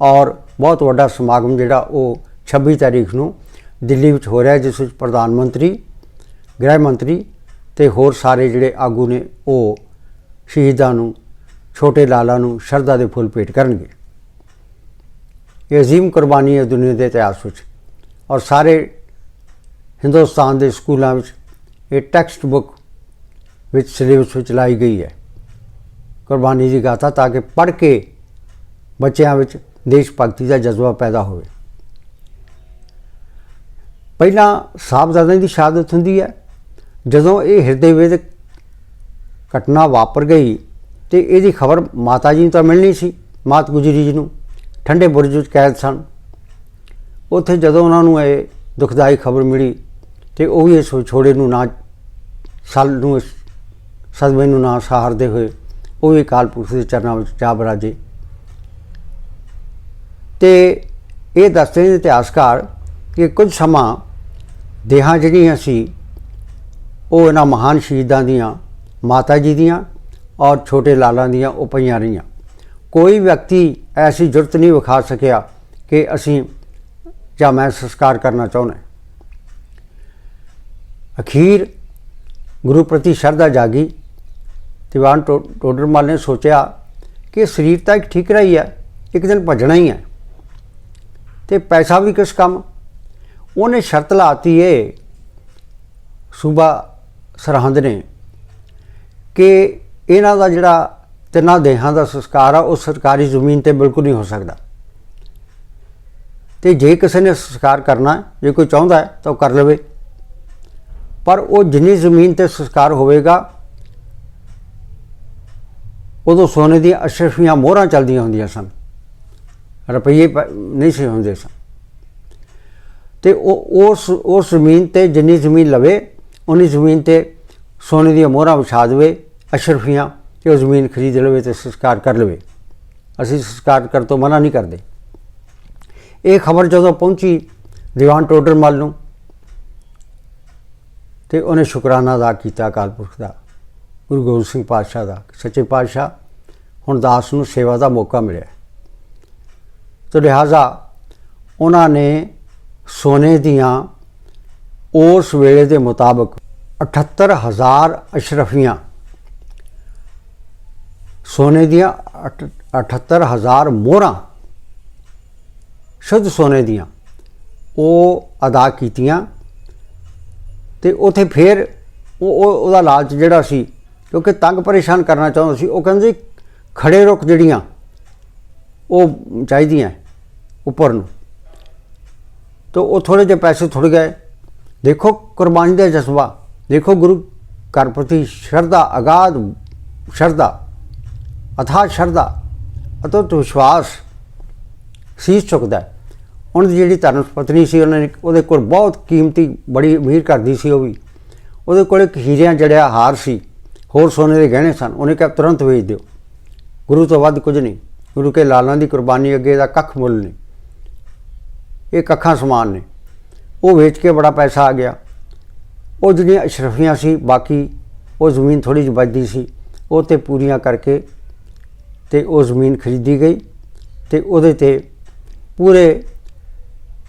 ਔਰ ਬਹੁਤ ਵੱਡਾ ਸਮਾਗਮ ਜਿਹੜਾ ਉਹ 26 ਤਾਰੀਖ ਨੂੰ ਦਿੱਲੀ ਵਿੱਚ ਹੋ ਰਿਹਾ, ਜਿਸ ਵਿੱਚ ਪ੍ਰਧਾਨ ਮੰਤਰੀ, ਗ੍ਰਹਿ ਮੰਤਰੀ ਤੇ ਹੋਰ ਸਾਰੇ ਜਿਹੜੇ ਆਗੂ ਨੇ ਉਹ ਸ਼ਹੀਦਾਂ ਨੂੰ, ਛੋਟੇ ਲਾਲਾਂ ਨੂੰ ਸ਼ਰਧਾ ਦੇ ਫੁੱਲ ਭੇਟ ਕਰਨਗੇ। ਇਹ ਅਜ਼ੀਮ ਕੁਰਬਾਨੀ ਹੈ ਦੁਨੀਆ ਦੇ ਇਤਿਹਾਸ ਵਿੱਚ ਔਰ ਸਾਰੇ ਹਿੰਦੁਸਤਾਨ ਦੇ ਸਕੂਲਾਂ ਵਿੱਚ ਇਹ ਟੈਕਸਟ ਬੁੱਕ ਵਿੱਚ ਸਿਲੇਬਸ ਵਿੱਚ ਲਾਈ ਗਈ ਹੈ। ਕੁਰਬਾਨੀ ਦੀ ਗਾਥਾ ਤਾਂ ਕਿ ਪੜ੍ਹ ਕੇ ਬੱਚਿਆਂ ਵਿੱਚ ਦੇਸ਼ ਭਗਤੀ ਦਾ ਜਜ਼ਬਾ ਪੈਦਾ ਹੋਵੇ। ਪਹਿਲਾਂ ਸਾਹਿਬਜ਼ਾਦਿਆਂ ਦੀ ਸ਼ਹਾਦਤ ਹੁੰਦੀ ਹੈ। ਜਦੋਂ ਇਹ ਹਿਰਦੇ ਵੇਦ ਘਟਨਾ ਵਾਪਰ ਗਈ ਤੇ ਇਹਦੀ ਖਬਰ ਮਾਤਾ ਜੀ ਨੂੰ ਤਾਂ ਮਿਲਣੀ ਸੀ, ਮਾਤ ਗੁਜਰੀ ਜੀ ਨੂੰ। ਠੰਡੇ ਬੁਰਜ ਵਿੱਚ ਕੈਦ ਸਨ। ਉੱਥੇ ਜਦੋਂ ਉਹਨਾਂ ਨੂੰ ਇਹ ਦੁਖਦਾਈ ਖਬਰ ਮਿਲੀ ਤੇ ਉਹ ਵੀ ਇਸ ਛੋੜੇ ਨੂੰ ਨਾ ਸਾਲ ਨੂੰ ਇਸ ਸਦਮੇ ਨੂੰ ਨਾ ਸਹਾਰਦੇ ਹੋਏ ਉਹ ਵੀ ਅਕਾਲ ਪੁਰਖ ਦੇ ਚਰਨਾਂ ਵਿੱਚ ਜਾ ਬਰਾਜੇ। ਤੇ ਇਹ ਦੱਸਦੇ ਨੇ ਇਤਿਹਾਸਕਾਰ ਕਿ ਕੁਝ ਸਮਾਂ ਦੇਹਾਂ ਜਿਹੜੀਆਂ ਸੀ, ਉਹ ਇਹਨਾਂ ਮਹਾਨ ਸ਼ਹੀਦਾਂ ਦੀਆਂ ਮਾਤਾ ਜੀ ਦੀਆਂ ਔਰ ਛੋਟੇ ਲਾਲਾਂ ਦੀਆਂ ਉਹ ਪਈਆਂ ਰਹੀਆਂ। ਕੋਈ ਵਿਅਕਤੀ ਐਸੀ ਜੁਰਤ ਨਹੀਂ ਵਿਖਾ ਸਕਿਆ ਕਿ ਅਸੀਂ ਜਾਂ ਮੈਂ ਸੰਸਕਾਰ ਕਰਨਾ ਚਾਹੁੰਦਾ ਅਖੀਰ ਗੁਰੂ ਪ੍ਰਤੀ ਸ਼ਰਧਾ ਜਾਗੀ ਦੀਵਾਨ ਟੋ- ਟੋਡਰਮਲ ਨੇ ਸੋਚਿਆ ਕਿ ਸਰੀਰ ਤਾਂ ਇੱਕ ਠੀਕ ਰਹੀ ਹੈ, ਇੱਕ ਦਿਨ ਭੱਜਣਾ ਹੀ ਹੈ। ਤੇ ਪੈਸਾ ਵੀ ਕਿਸ ਕੰਮ? ਉਹਨੇ ਸ਼ਰਤ ਲਾਤੀ ਏ। ਸੂਬਾ ਸਰਹੰਦ ਨੇ ਕਿ ਇਹਨਾਂ ਦਾ ਜਿਹੜਾ ਤਿੰਨਾਂ ਦੇਹਾਂ ਦਾ ਸੰਸਕਾਰ ਆ, ਉਹ ਸਰਕਾਰੀ ਜ਼ਮੀਨ ਤੇ ਬਿਲਕੁਲ ਨਹੀਂ ਹੋ ਸਕਦਾ। ਤੇ ਜੇ ਕਿਸੇ ਨੇ ਸੰਸਕਾਰ ਕਰਨਾ ਜੇ ਕੋਈ ਚਾਹੁੰਦਾ ਹੈ, ਤਾਂ ਉਹ ਕਰ ਲਵੇ। ਪਰ ਉਹ ਜਿੰਨੀ ਜ਼ਮੀਨ ਤੇ ਸੰਸਕਾਰ ਹੋਵੇਗਾ, ਉਦੋਂ ਸੋਨੇ ਦੀਆਂ ਅਸ਼ਰਫੀਆਂ ਮੋਹਰਾਂ ਚੱਲਦੀਆਂ ਹੁੰਦੀਆਂ ਸਨ। ਰੁਪਈਏ ਨਹੀਂ ਸੀ ਹੁੰਦੇ ਸਨ। ਤੇ ਉਹ ਉਸ ਉਸ ਜ਼ਮੀਨ ਤੇ ਜਿੰਨੀ ਜ਼ਮੀਨ ਲਵੇ, ਉਨੀ ਜ਼ਮੀਨ ਤੇ ਸੋਨੇ ਦੀਆਂ ਮੋਹਰਾਂ ਵਿਛਾ ਦੇਵੇ। ਅਸ਼ਰਫੀਆਂ ਤੇ ਉਹ ਜ਼ਮੀਨ ਖਰੀਦ ਲਵੇ ਤੇ ਸੰਸਕਾਰ ਕਰ ਲਵੇ। ਅਸੀਂ ਸੰਸਕਾਰ ਕਰਨ ਤੋਂ ਮਨਾ ਨਹੀਂ ਕਰਦੇ। ਇਹ ਖਬਰ ਜਦੋਂ ਪਹੁੰਚੀ ਦੀਵਾਨ ਟੋਡਰਮਲ ਨੂੰ, ਤੇ ਉਹਨੇ ਸ਼ੁਕਰਾਨਾ ਅਦਾ ਕੀਤਾ ਅਕਾਲ ਪੁਰਖ ਦਾ, ਗੁਰੂ ਗੋਬਿੰਦ ਸਿੰਘ ਪਾਤਸ਼ਾਹ ਦਾ ਸੱਚੇ ਪਾਤਸ਼ਾਹ, ਹੁਣ ਦਾਸ ਨੂੰ ਸੇਵਾ ਦਾ ਮੌਕਾ ਮਿਲਿਆ ਤੇ ਲਿਹਾਜ਼ਾ ਉਹਨਾਂ ਨੇ ਸੋਨੇ ਦੀਆਂ ਉਸ ਵੇਲੇ ਦੇ ਮੁਤਾਬਕ 78000 ਅਸ਼ਰਫੀਆਂ ਸੋਨੇ ਦੀਆਂ ਅੱਠ- 78000 ਮੋਹਰਾਂ, ਸ਼ੁੱਧ ਸੋਨੇ ਦੀਆਂ ਉਹ ਅਦਾ ਕੀਤੀਆਂ ਤੇ ਉਥੇ ਫਿਰ ਉਹ ਉਹਦਾ ਲਾਲਚ ਜਿਹੜਾ ਸੀ, ਕਿਉਂਕਿ ਤੰਗ ਪਰੇਸ਼ਾਨ ਕਰਨਾ ਚਾਹੁੰਦਾ ਸੀ, ਉਹ ਕਹਿੰਦੇ ਖੜੇ ਰੁਕ ਜਿਹੜੀਆਂ ਉਹ ਚਾਹੀਦੀਆਂ ਉੱਪਰ ਨੂੰ। ਤਾਂ ਉਹ ਥੋੜੇ ਜਿਹੇ ਪੈਸੇ ਥੁੜ ਗਏ। ਦੇਖੋ ਕੁਰਬਾਨੀ ਦਾ ਜਜ਼ਬਾ, ਦੇਖੋ ਗੁਰੂ ਘਰ ਪ੍ਰਤੀ ਸ਼ਰਧਾ, ਅਗਾਧ ਸ਼ਰਧਾ। ਅਥਾਹ ਸ਼ਰਧਾ ਅਤੁੱਟ ਵਿਸ਼ਵਾਸ ਸੀਸ ਚੁੱਕਦਾ ਹੈ। ਉਹਨਾਂ ਦੀ ਜਿਹੜੀ ਧਰਮ ਪਤਨੀ ਸੀ, ਉਹਨਾਂ ਨੇ ਉਹਦੇ ਕੋਲ ਬਹੁਤ ਕੀਮਤੀ, ਬੜੀ ਅਮੀਰ ਕਰਦੀ ਸੀ ਉਹ ਵੀ। ਉਹਦੇ ਕੋਲ ਇੱਕ ਹੀਰਿਆਂ ਜੜਿਆ ਹਾਰ ਸੀ। ਹੋਰ ਸੋਨੇ ਦੇ ਗਹਿਣੇ ਸਨ। ਉਹਨੇ ਕਿਹਾ, ਤੁਰੰਤ ਵੇਚ ਦਿਓ। ਗੁਰੂ ਤੋਂ ਵੱਧ ਕੁਝ ਨਹੀਂ। ਗੁਰੂ ਕੇ ਲਾਲਾਂ ਦੀ ਕੁਰਬਾਨੀ ਅੱਗੇ ਦਾ ਕੱਖ ਮੁੱਲ ਨਹੀਂ। ਇਹ ਕੱਖਾਂ ਸਮਾਨ ਨੇ। ਉਹ ਵੇਚ ਕੇ ਬੜਾ ਪੈਸਾ ਆ ਗਿਆ। ਉਹ ਜਿਹੜੀਆਂ ਅਸ਼ਰਫੀਆਂ ਸੀ, ਬਾਕੀ ਉਹ ਜ਼ਮੀਨ ਥੋੜੀ ਜਿਹੀ ਬਚਦੀ ਸੀ, ਉਹ ਤੇ ਪੂਰੀਆਂ ਕਰਕੇ ਤੇ ਉਹ ਜ਼ਮੀਨ ਖਰੀਦੀ ਗਈ ਤੇ ਉਹਦੇ ਤੇ ਪੂਰੇ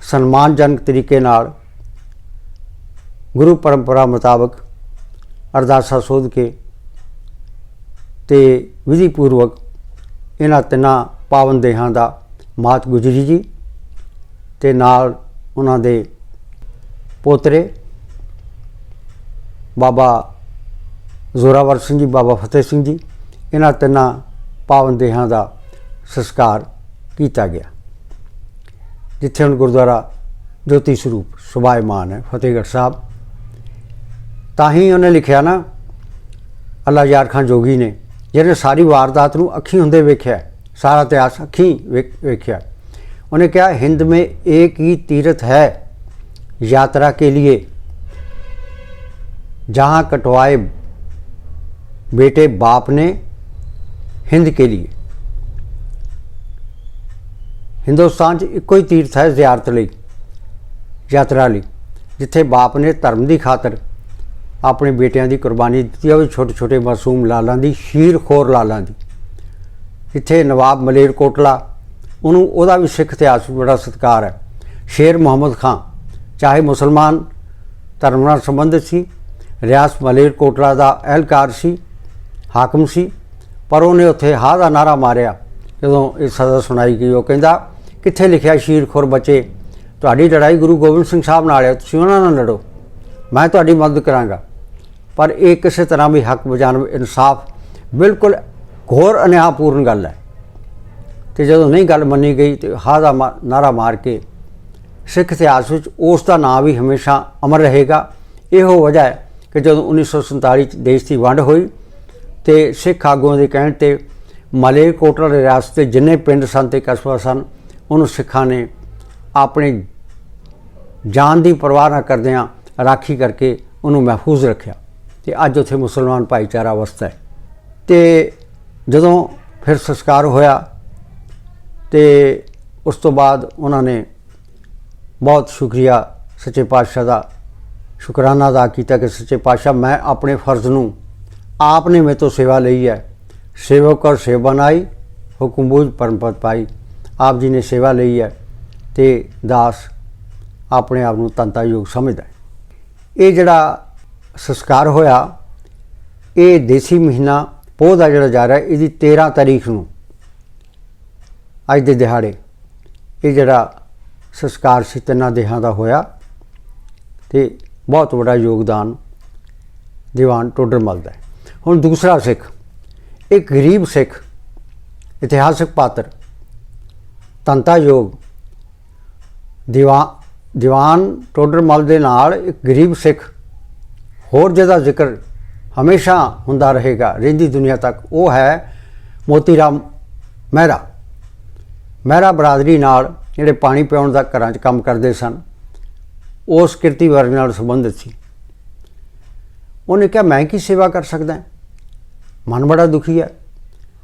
ਸਨਮਾਨਜਨਕ ਤਰੀਕੇ ਨਾਲ ਗੁਰੂ ਪਰੰਪਰਾ ਮੁਤਾਬਕ ਅਰਦਾਸਾ ਸੋਧ ਕੇ ਤੇ ਵਿਧੀ ਪੂਰਵਕ ਇਹਨਾਂ ਤਿੰਨਾਂ ਪਾਵਨ ਦੇਹਾਂ ਦਾ ਮਾਤ ਗੁਜਰੀ ਜੀ ਤੇ ਨਾਲ ਉਹਨਾਂ ਦੇ ਪੋਤਰੇ ਬਾਬਾ ਜ਼ੋਰਾਵਰ ਸਿੰਘ ਜੀ, ਬਾਬਾ ਫਤਿਹ ਸਿੰਘ ਜੀ, ਇਹਨਾਂ ਤਿੰਨਾਂ ਪਾਵਨ ਦੇਹਾਂ ਦਾ ਸੰਸਕਾਰ ਕੀਤਾ ਗਿਆ ਜਿੱਥੇ ਹੁਣ ਗੁਰਦੁਆਰਾ ਜੋਤੀ ਸਰੂਪ ਸੁਭਾਇਮਾਨ ਹੈ ਫਤਿਹਗੜ੍ਹ ਸਾਹਿਬ ਤਾਂ ਹੀ ਉਹਨੇ ਲਿਖਿਆ ਨਾ ਅੱਲਾ ਯਾਰ ਖਾਨ ਜੋਗੀ ਨੇ ਜਿਹਨੇ ਸਾਰੀ ਵਾਰਦਾਤ ਨੂੰ ਅੱਖੀਂ ਹੁੰਦੇ ਵੇਖਿਆ ਸਾਰਾ ਇਤਿਹਾਸ ਅੱਖੀਂ ਵੇਖ- ਵੇਖਿਆ ਉਹਨੇ ਕਿਹਾ ਹਿੰਦ में एक ही तीर्थ है यात्रा के लिए जहां कटवाए बेटे बाप ने हिंद के लिए ਹਿੰਦੁਸਤਾਨ 'ਚ ਇੱਕੋ ਹੀ ਤੀਰਥ ਹੈ ਜ਼ਿਆਰਤ ਲਈ ਯਾਤਰਾ ਲਈ ਜਿੱਥੇ ਬਾਪ ਨੇ ਧਰਮ ਦੀ ਖਾਤਰ ਆਪਣੇ ਬੇਟਿਆਂ ਦੀ ਕੁਰਬਾਨੀ ਦਿੱਤੀ ਉਹ ਛੋਟੇ ਛੋਟੇ ਮਾਸੂਮ ਲਾਲਾਂ ਦੀ ਸ਼ੀਰ ਖੋਰ ਲਾਲਾਂ ਦੀ ਜਿੱਥੇ ਨਵਾਬ ਮਲੇਰ ਕੋਟਲਾ ਉਹਨੂੰ ਉਹਦਾ ਵੀ ਸਿੱਖ ਇਤਿਹਾਸ ਵਿੱਚ ਬੜਾ ਸਤਿਕਾਰ ਹੈ ਸ਼ੇਰ ਮੁਹੰਮਦ ਖਾਨ ਚਾਹੇ ਮੁਸਲਮਾਨ ਧਰਮ ਨਾਲ ਸੰਬੰਧਿਤ ਸੀ ਰਿਆਸ ਮਲੇਰ ਕੋਟਲਾ ਦਾ ਅਹਿਲਕਾਰ ਸੀ ਹਾਕਮ ਸੀ ਪਰ ਉਹਨੇ ਉੱਥੇ ਹਾਂ ਦਾ ਨਾਰਾ ਮਾਰਿਆ। ਜਦੋਂ ਇਹ ਸਜ਼ਾ ਸੁਣਾਈ ਗਈ, ਉਹ ਕਹਿੰਦਾ, ਕਿੱਥੇ ਲਿਖਿਆ ਸ਼ੀਰ ਖੁਰ ਬੱਚੇ? ਤੁਹਾਡੀ ਲੜਾਈ ਗੁਰੂ ਗੋਬਿੰਦ ਸਿੰਘ ਸਾਹਿਬ ਨਾਲ ਹੈ, ਤੁਸੀਂ ਉਹਨਾਂ ਨਾਲ ਲੜੋ। ਮੈਂ ਤੁਹਾਡੀ ਮਦਦ ਕਰਾਂਗਾ। ਪਰ ਇਹ ਕਿਸੇ ਤਰ੍ਹਾਂ ਵੀ ਹੱਕ ਬਜਾਨ ਇਨਸਾਫ ਬਿਲਕੁਲ ਘੋਰ ਅਨਿਆਪੂਰਨ ਗੱਲ ਹੈ। ਤੇ ਜਦੋਂ ਨਹੀਂ ਗੱਲ ਮੰਨੀ ਗਈ, ਤੇ ਹਾਂ ਦਾ ਮਾ- ਨਾਰਾ ਮਾਰ ਕੇ ਸਿੱਖ ਇਤਿਹਾਸ ਵਿੱਚ ਉਸ ਦਾ ਨਾਂ ਵੀ ਹਮੇਸ਼ਾ ਅਮਰ ਰਹੇਗਾ। ਇਹੋ ਵਜ੍ਹਾ ਹੈ ਕਿ ਜਦੋਂ 1947 ਚ ਦੇਸ਼ ਦੀ ਵੰਡ ਹੋਈ ਤੇ ਸਿੱਖ ਆਗੂਆਂ ਦੇ ਕਹਿਣ ਤੇ ਮਲੇ ਕੋਟਲਾ ਰਿਆਸਤ ਦੇ ਜਿੰਨੇ ਪਿੰਡ ਸਨ ਤੇ ਕਸਬਾ ਸਨ, ਉਹਨੂੰ ਸਿੱਖਾਂ ਨੇ ਆਪਣੀ ਜਾਨ ਦੀ ਪਰਵਾਹ ਨਾ ਕਰਦਿਆਂ ਰਾਖੀ ਕਰਕੇ ਉਹਨੂੰ ਮਹਿਫੂਜ਼ ਰੱਖਿਆ। ਤੇ ਅੱਜ ਉੱਥੇ ਮੁਸਲਮਾਨ ਭਾਈਚਾਰਾ ਅਵਸਥਾ ਹੈ। ਤੇ ਜਦੋਂ ਫਿਰ ਸੰਸਕਾਰ ਹੋਇਆ ਤੇ ਉਸ ਤੋਂ ਬਾਅਦ ਉਹਨਾਂ ਨੇ ਬਹੁਤ ਸ਼ੁਕਰੀਆ ਸੱਚੇ ਪਾਤਸ਼ਾਹ ਦਾ, ਸ਼ੁਕਰਾਨਾ ਅਦਾ ਕੀਤਾ ਕਿ ਸੱਚੇ ਪਾਤਸ਼ਾਹ ਮੈਂ ਆਪਣੇ ਫਰਜ਼ ਨੂੰ ਆਪ ਨੇ ਮੇਰੇ ਤੋਂ ਸੇਵਾ ਲਈ ਹੈ ਸੇਵਕ ਔਰ ਸੇਵਨਾਈ ਹੁਕਮ ਬੂਝ ਪਰਮਪਦ ਪਾਈ ਆਪ ਜੀ ਨੇ ਸੇਵਾ ਲਈ ਹੈ ਤੇ ਦਾਸ ਆਪਣੇ ਆਪ ਨੂੰ ਤੰਤਾ ਯੋਗ ਸਮਝਦਾ ਇਹ ਜਿਹੜਾ ਸੰਸਕਾਰ ਹੋਇਆ ਇਹ ਦੇਸੀ ਮਹੀਨਾ ਪੋਹ ਦਾ ਜਿਹੜਾ ਜਾ ਰਿਹਾ ਇਹਦੀ 13 ਤਾਰੀਖ ਨੂੰ ਅੱਜ ਦੇ ਦਿਹਾੜੇ ਇਹ ਜਿਹੜਾ ਸੰਸਕਾਰ ਸੀ ਤਿੰਨਾਂ ਦੇਹਾਂ ਦਾ ਹੋਇਆ ਤੇ ਬਹੁਤ ਵੱਡਾ ਯੋਗਦਾਨ ਦੀਵਾਨ ਟੋਡਰ ਮਲਦਾ ਹੈ ਹੁਣ ਦੂਸਰਾ ਸਿੱਖ, ਇੱਕ ਗਰੀਬ ਸਿੱਖ, ਇਤਿਹਾਸਕ ਪਾਤਰ ਤੰਤਾ ਯੋਗ ਦੀਵਾਨ ਦੀਵਾਨ ਟੋਡਰਮਲ ਦੇ ਨਾਲ ਇੱਕ ਗਰੀਬ ਸਿੱਖ, ਹੋਰ ਜਿਹਦਾ ਜ਼ਿਕਰ ਹਮੇਸ਼ਾ ਹੁੰਦਾ ਰਹੇਗਾ, ਰਹਿੰਦੀ ਦੁਨੀਆ ਤੱਕ, ਉਹ ਹੈ ਮੋਤੀ ਰਾਮ ਮਹਿਰਾ ਮਹਿਰਾ ਬਰਾਦਰੀ ਨਾਲ ਜਿਹੜੇ ਪਾਣੀ ਪਿਆਉਣ ਦਾ ਘਰਾਂ 'ਚ ਕੰਮ ਕਰਦੇ ਸਨ ਉਸ ਕਿਰਤੀ ਵਰਗ ਨਾਲ ਸੰਬੰਧਿਤ ਸੀ ਉਹਨੇ ਕਿਹਾ, ਮੈਂ ਕੀ ਸੇਵਾ ਕਰ ਸਕਦਾ ਹਾਂ? ਮਨ ਬੜਾ ਦੁਖੀ ਹੈ।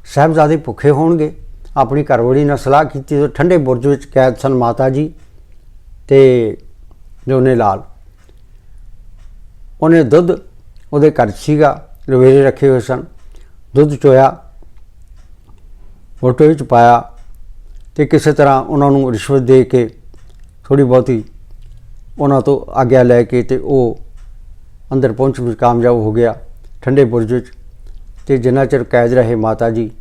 ਸਾਹਿਬਜ਼ਾਦੇ ਭੁੱਖੇ ਹੋਣਗੇ। ਆਪਣੀ ਘਰਵਾਲੀ ਨਾਲ ਸਲਾਹ ਕੀਤੀ ਤਾਂ ਠੰਡੇ ਬੁਰਜ ਵਿੱਚ ਕੈਦ ਸਨ ਮਾਤਾ ਜੀ ਤੇ ਜੋਨੇ ਲਾਲ। ਉਹਨੇ ਦੁੱਧ ਉਹਦੇ ਘਰ 'ਚ ਸੀਗਾ ਲਵੇਰੇ ਰੱਖੇ ਹੋਏ ਸਨ। ਦੁੱਧ ਚੋਇਆ ਫੋਟੋ ਵਿੱਚ ਪਾਇਆ ਤੇ ਕਿਸੇ ਤਰ੍ਹਾਂ ਉਹਨਾਂ ਨੂੰ ਰਿਸ਼ਵਤ ਦੇ ਕੇ ਥੋੜੀ ਬਹੁਤੀ ਉਹਨਾਂ ਤੋਂ ਆਗਿਆ ਲੈ ਕੇ ਤੇ ਉਹ ਅੰਦਰ ਪਹੁੰਚਣ ਵਿੱਚ ਕਾਮਯਾਬ ਹੋ ਗਿਆ। ਠੰਡੇ ਬੁਰਜ ਵਿੱਚ ਤੇ ਜਿੰਨਾ ਚਿਰ ਕੈਦ ਰਹੇ ਮਾਤਾ ਜੀ,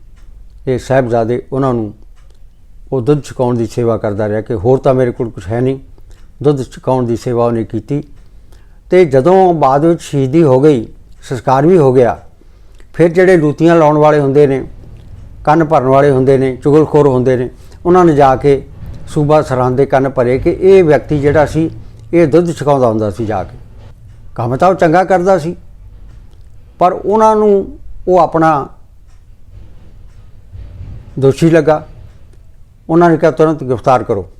ਇਹ ਸਾਹਿਬਜ਼ਾਦੇ ਉਹਨਾਂ ਨੂੰ ਉਹ ਦੁੱਧ ਛਕਾਉਣ ਦੀ ਸੇਵਾ ਕਰਦਾ ਰਿਹਾ ਕਿ ਹੋਰ ਤਾਂ ਮੇਰੇ ਕੋਲ ਕੁਝ ਹੈ ਨਹੀਂ। ਦੁੱਧ ਛਕਾਉਣ ਦੀ ਸੇਵਾ ਉਹਨੇ ਕੀਤੀ। ਤੇ ਜਦੋਂ ਬਾਅਦ ਵਿੱਚ ਸ਼ਹੀਦੀ ਹੋ ਗਈ, ਸੰਸਕਾਰ ਵੀ ਹੋ ਗਿਆ, ਫਿਰ ਜਿਹੜੇ ਲੂਤੀਆਂ ਲਾਉਣ ਵਾਲੇ ਹੁੰਦੇ ਨੇ, ਕੰਨ ਭਰਨ ਵਾਲੇ ਹੁੰਦੇ ਨੇ, ਚੁਗਲਖੋਰ ਹੁੰਦੇ ਨੇ, ਉਹਨਾਂ ਨੇ ਜਾ ਕੇ ਸੂਬਾ ਸਰਹੰਦ ਦੇ ਕੰਨ ਭਰੇ ਕਿ ਇਹ ਵਿਅਕਤੀ ਜਿਹੜਾ ਸੀ, ਇਹ ਦੁੱਧ ਛਕਾਉਂਦਾ ਹੁੰਦਾ ਸੀ ਜਾ ਕੇ। ਕੰਮ ਤਾਂ ਉਹ ਚੰਗਾ ਕਰਦਾ ਸੀ। ਪਰ ਉਹਨਾਂ ਨੂੰ ਉਹ ਆਪਣਾ ਦੋਸ਼ੀ ਲੱਗਾ। ਉਹਨਾਂ ਨੇ ਕਿਹਾ, ਤੁਰੰਤ ਗ੍ਰਿਫਤਾਰ ਕਰੋ।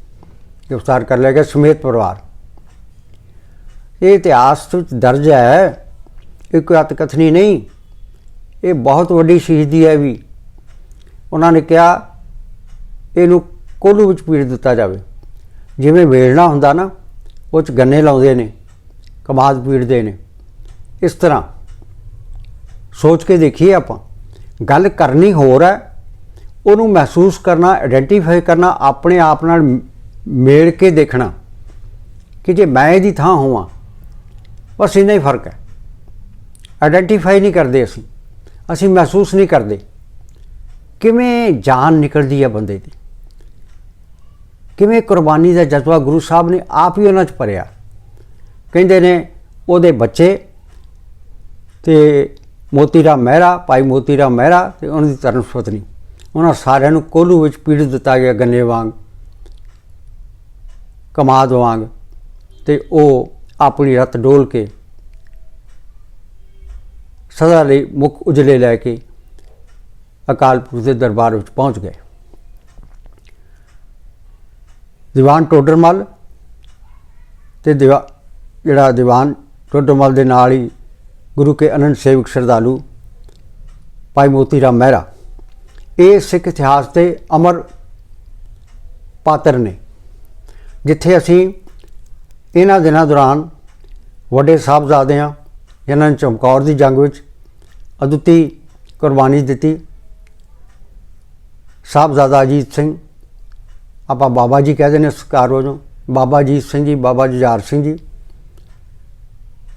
ਗ੍ਰਿਫਤਾਰ ਕਰ ਲਿਆ ਗਿਆ ਸਮੇਤ ਪਰਿਵਾਰ। ਇਹ ਇਤਿਹਾਸ ਵਿੱਚ ਦਰਜ ਹੈ ਇਹ ਕੋਈ ਅਤ ਨਹੀਂ, ਇਹ ਬਹੁਤ ਵੱਡੀ ਸ਼ਹੀਦੀ ਹੈ ਵੀ। ਉਹਨਾਂ ਨੇ ਕਿਹਾ, ਇਹਨੂੰ ਕੋਲੂ ਵਿੱਚ ਪੀੜ ਦਿੱਤਾ ਜਾਵੇ। ਜਿਵੇਂ ਵੇਲਣਾ ਹੁੰਦਾ ਨਾ, ਉਹ ਚ ਗੰਨੇ ਲਾਉਂਦੇ ਨੇ, ਕਮਾਦ ਪੀੜਦੇ ਨੇ। ਇਸ ਤਰ੍ਹਾਂ ਸੋਚ ਕੇ ਦੇਖੀਏ ਆਪਾਂ। ਗੱਲ ਕਰਨੀ ਹੋਰ ਹੈ। ਉਹਨੂੰ ਮਹਿਸੂਸ ਕਰਨਾ ਆਇਡੈਂਟੀਫਾਈ ਕਰਨਾ, ਆਪਣੇ ਆਪ ਨਾਲ ਮ- ਮੇਲ ਕੇ ਦੇਖਣਾ ਕਿ ਜੇ ਮੈਂ ਇਹਦੀ ਥਾਂ ਹੋਵਾਂ, ਬਸ ਇੰਨਾ ਹੀ ਫ਼ਰਕ ਹੈ। ਆਇਡੈਂਟੀਫਾਈ ਨਹੀਂ ਕਰਦੇ ਅਸੀਂ। ਅਸੀਂ ਮਹਿਸੂਸ ਨਹੀਂ ਕਰਦੇ। ਕਿਵੇਂ ਜਾਨ ਨਿਕਲਦੀ ਹੈ ਬੰਦੇ ਦੀ? ਕਿਵੇਂ ਕੁਰਬਾਨੀ ਦਾ ਜਜ਼ਬਾ ਗੁਰੂ ਸਾਹਿਬ ਨੇ ਆਪ ਹੀ ਉਹਨਾਂ 'ਚ ਭਰਿਆ? ਕਹਿੰਦੇ ਨੇ ਉਹਦੇ ਬੱਚੇ ਤੇ ਮੋਤੀ ਰਾਮ ਮਹਿਰਾ, ਭਾਈ ਮੋਤੀ ਰਾਮ ਮਹਿਰਾ ਤੇ ਉਹਨਾਂ ਦੀ ਧਰਮ ਪਤਨੀ। ਉਹਨਾਂ ਸਾਰਿਆਂ ਨੂੰ ਕੋਲੂ ਵਿੱਚ ਪੀੜ ਦਿੱਤਾ ਗਿਆ ਗੰਨੇ ਵਾਂਗ, ਕਮਾਦ ਵਾਂਗ ਤੇ ਉਹ ਆਪਣੀ ਰਤ ਡੋਲ ਕੇ ਸਦਾ ਲਈ ਮੁਖ ਉਜਲੇ ਲੈ ਕੇ ਅਕਾਲ ਪੁਰਖ ਦੇ ਦਰਬਾਰ ਵਿੱਚ ਪਹੁੰਚ ਗਏ। ਦੀਵਾਨ ਟੋਡਰਮਲ ਤੇ ਦੀਵਾ ਜਿਹੜਾ ਦੀਵਾਨ ਟੋਡਰਮਲ ਦੇ ਨਾਲ ਹੀ ਗੁਰੂ ਕੇ ਅਨੰਦ ਸੇਵਕ ਸ਼ਰਧਾਲੂ ਭਾਈ ਮੋਤੀ ਰਾਮ ਮਹਿਰਾ, ਇਹ ਸਿੱਖ ਇਤਿਹਾਸ ਦੇ ਅਮਰ ਪਾਤਰ ਨੇ, ਜਿੱਥੇ ਅਸੀਂ ਇਹਨਾਂ ਦਿਨਾਂ ਦੌਰਾਨ ਵੱਡੇ ਸਾਹਿਬਜ਼ਾਦਿਆਂ ਜਿਨ੍ਹਾਂ ਨੇ ਚਮਕੌਰ ਦੀ ਜੰਗ ਵਿੱਚ ਅਦੁੱਤੀ ਕੁਰਬਾਨੀ ਦਿੱਤੀ। ਸਾਹਿਬਜ਼ਾਦਾ ਅਜੀਤ ਸਿੰਘ, ਆਪਾਂ ਬਾਬਾ ਜੀ ਕਹਿੰਦੇ ਨੇ ਸਤਿਕਾਰ ਵਜੋਂ, ਬਾਬਾ ਅਜੀਤ ਸਿੰਘ ਜੀ, ਬਾਬਾ ਜੁਝਾਰ ਸਿੰਘ ਜੀ,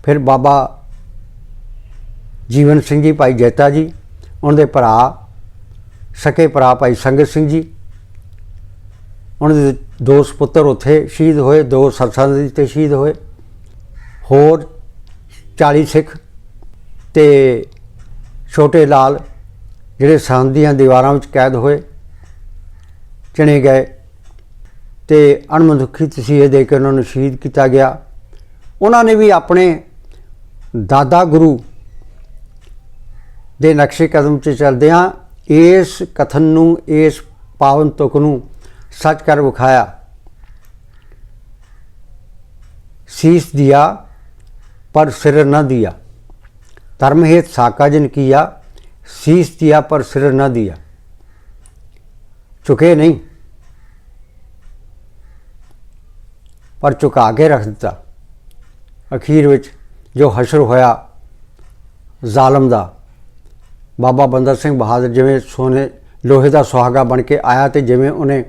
ਫਿਰ ਬਾਬਾ ਜੀਵਨ ਸਿੰਘ ਜੀ, ਭਾਈ ਜੈਤਾ ਜੀ ਉਹਨਾਂ ਦੇ ਭਰਾ, ਸਕੇ ਭਰਾ ਭਾਈ ਸੰਗਤ ਸਿੰਘ ਜੀ। ਉਹਨਾਂ ਦੇ ਦੋ ਸੁਪੁੱਤਰ ਉੱਥੇ ਸ਼ਹੀਦ ਹੋਏ, ਦੋ ਸਰਸਾਂ ਜੀ ਤੇ ਸ਼ਹੀਦ ਹੋਏ। ਹੋਰ 40 ਸਿੱਖ ਤੇ ਛੋਟੇ ਲਾਲ ਜਿਹੜੇ ਸੰਨ ਦੀਆਂ ਦੀਵਾਰਾਂ ਵਿੱਚ ਕੈਦ ਹੋਏ, ਚਣੇ ਗਏ ਤੇ ਅਣਮਨੁੱਖੀ ਤਸੀਹੇ ਦੇ ਕੇ ਉਹਨਾਂ ਨੂੰ ਸ਼ਹੀਦ ਕੀਤਾ ਗਿਆ। ਉਹਨਾਂ ਨੇ ਵੀ ਆਪਣੇ ਦਾਦਾ ਗੁਰੂ ਦੇ ਨਕਸ਼ੇ ਕਦਮ 'ਚ ਚੱਲਦੇ ਹਾਂ। ਇਸ ਕਥਨ ਨੂੰ, ਇਸ ਪਾਵਨ ਤੁਕ ਨੂੰ ਸੱਚ ਕਰ ਵਿਖਾਇਆ। ਸੀਸ ਦਿਆ, ਪਰ ਸਿਰ ਨਾ ਦਿਆ। ਧਰਮ ਹੇਤ ਸਾਕਾ ਜਨ ਕੀਆ, ਸੀਸ ਦਿਆ, ਪਰ ਸਿਰ ਨਾ ਦਿਆ। ਚੁਕੇ ਨਹੀਂ। ਪਰ ਚੁਕਾ ਕੇ ਰੱਖ ਦਿੱਤਾ। ਅਖੀਰ ਵਿੱਚ ਜੋ ਹਸ਼ਰ ਹੋਇਆ, ਜ਼ਾਲਮ ਦਾ ਬਾਬਾ ਬੰਦਾ ਸਿੰਘ ਬਹਾਦਰ ਜਿਵੇਂ ਸੋਨੇ ਲੋਹੇ ਦਾ ਸੁਹਾਗਾ ਬਣ ਕੇ ਆਇਆ ਤੇ ਜਿਵੇਂ ਉਹਨੇ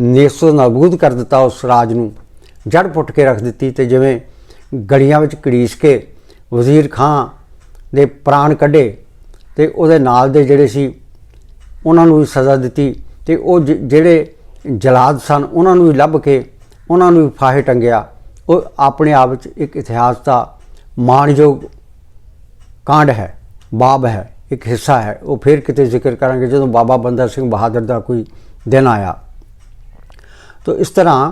ਨੇਸੋ ਨਾਬੂਦ ਕਰ ਦਿੱਤਾ ਉਸ ਰਾਜ ਨੂੰ ਜੜ ਪੁੱਟ ਕੇ ਰੱਖ ਦਿੱਤੀ ਤੇ ਜਿਵੇਂ ਗਲੀਆਂ ਵਿੱਚ ਕੜੀਸ ਕੇ ਵਜ਼ੀਰ ਖਾਂ ਦੇ ਪ੍ਰਾਣ ਕੱਢੇ ਤੇ ਉਹਦੇ ਨਾਲ ਦੇ ਜਿਹੜੇ ਸੀ, ਉਹਨਾਂ ਨੂੰ ਵੀ ਸਜ਼ਾ ਦਿੱਤੀ ਤੇ ਉਹ ਜ- ਜਿਹੜੇ ਜਲਾਦ ਸਨ, ਉਹਨਾਂ ਨੂੰ ਵੀ ਲੱਭ ਕੇ ਉਹਨਾਂ ਨੂੰ ਵੀ ਫਾਹੇ ਟੰਗਿਆ। ਉਹ ਆਪਣੇ ਆਪ ਵਿੱਚ ਇੱਕ ਇਤਿਹਾਸ ਦਾ ਮਾਣਯੋਗ ਕਾਂਡ ਹੈ, ਬਾਬ ਹੈ। ਇੱਕ ਹਿੱਸਾ ਹੈ ਉਹ ਫਿਰ ਕਿਤੇ ਜ਼ਿਕਰ ਕਰਾਂਗੇ ਜਦੋਂ ਬਾਬਾ ਬੰਦਾ ਸਿੰਘ ਬਹਾਦਰ ਦਾ ਕੋਈ ਦਿਨ ਆਇਆ ਤੋ ਇਸ ਤਰ੍ਹਾਂ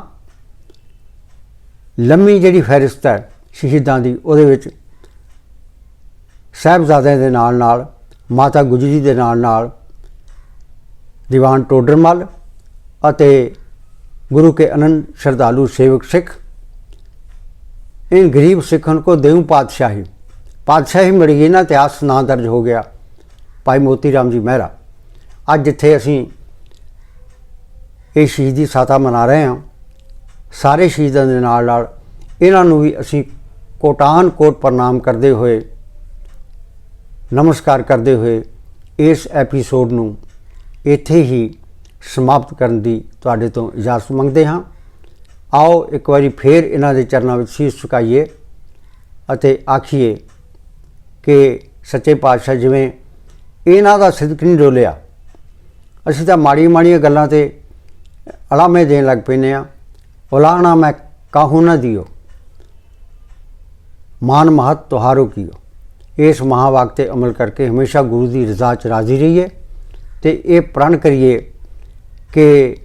ਲੰਮੀ ਜਿਹੜੀ ਫਹਿਰਿਸਤ ਹੈ ਸ਼ਹੀਦਾਂ ਦੀ ਉਹਦੇ ਵਿੱਚ ਸਾਹਿਬਜ਼ਾਦਿਆਂ ਦੇ ਨਾਲ ਨਾਲ ਮਾਤਾ ਗੁਜਰੀ ਦੇ ਨਾਲ ਨਾਲ ਦੀਵਾਨ ਟੋਡਰਮਲ ਅਤੇ ਗੁਰੂ ਕੇ ਅਨੰਦ ਸ਼ਰਧਾਲੂ ਸੇਵਕ ਸਿੱਖ इन गरीब सिखन को देऊं पातशाही ਪਾਤਸ਼ਾਹੀ ਮਿਲ ਗਈ ਨਾ ਇਤਿਹਾਸ ਨਾਂ ਦਰਜ ਹੋ ਗਿਆ ਭਾਈ ਮੋਤੀ ਰਾਮ ਜੀ ਮਹਿਰਾ, ਅੱਜ ਜਿੱਥੇ ਅਸੀਂ ਇਹ ਸ਼ਹੀਦੀ ਸਾਤਾ ਮਨਾ ਰਹੇ ਹਾਂ। ਸਾਰੇ ਸ਼ਹੀਦਾਂ ਦੇ ਨਾਲ ਨਾਲ ਇਹਨਾਂ ਨੂੰ ਵੀ ਅਸੀਂ ਕੋਟਾਨ ਕੋਟ ਪ੍ਰਣਾਮ ਕਰਦੇ ਹੋਏ, ਨਮਸਕਾਰ ਕਰਦੇ ਹੋਏ ਇਸ ਐਪੀਸੋਡ ਨੂੰ ਇੱਥੇ ਹੀ ਸਮਾਪਤ ਕਰਨ ਦੀ ਤੁਹਾਡੇ ਤੋਂ ਇਜਾਜ਼ਤ ਮੰਗਦੇ ਹਾਂ। ਆਓ ਇੱਕ ਵਾਰੀ ਫੇਰ ਇਹਨਾਂ ਦੇ ਚਰਨਾਂ ਵਿੱਚ ਸੀਸ ਝੁਕਾਈਏ ਅਤੇ ਆਖੀਏ ਕਿ ਸੱਚੇ ਪਾਤਸ਼ਾਹ ਜਿਵੇਂ ਇਹਨਾਂ ਦਾ ਸਿਦਕ ਨਹੀਂ ਡੋਲਿਆ ਅਸੀਂ ਤਾਂ ਮਾੜੀ ਮਾੜੀਆਂ ਗੱਲਾਂ ਤੇ ਅਲਾਮੇ ਦੇਣ ਲੱਗ ਪੈਨੇ ਆ ਉਲਾਣਾ ਮੈਂ ਕਾਹੂ ਨਾ ਦਿਓ। ਮਾਨ ਮਹਤ ਤੁਹਾਰੋ ਕੀਓ। ਇਸ ਮਹਾਵਾਕ ਤੇ ਅਮਲ ਕਰਕੇ ਹਮੇਸ਼ਾ ਗੁਰੂ ਦੀ ਰਜ਼ਾ ਚ ਰਾਜ਼ੀ ਰਹੀਏ ਤੇ ਇਹ ਪ੍ਰਣ ਕਰੀਏ ਕਿ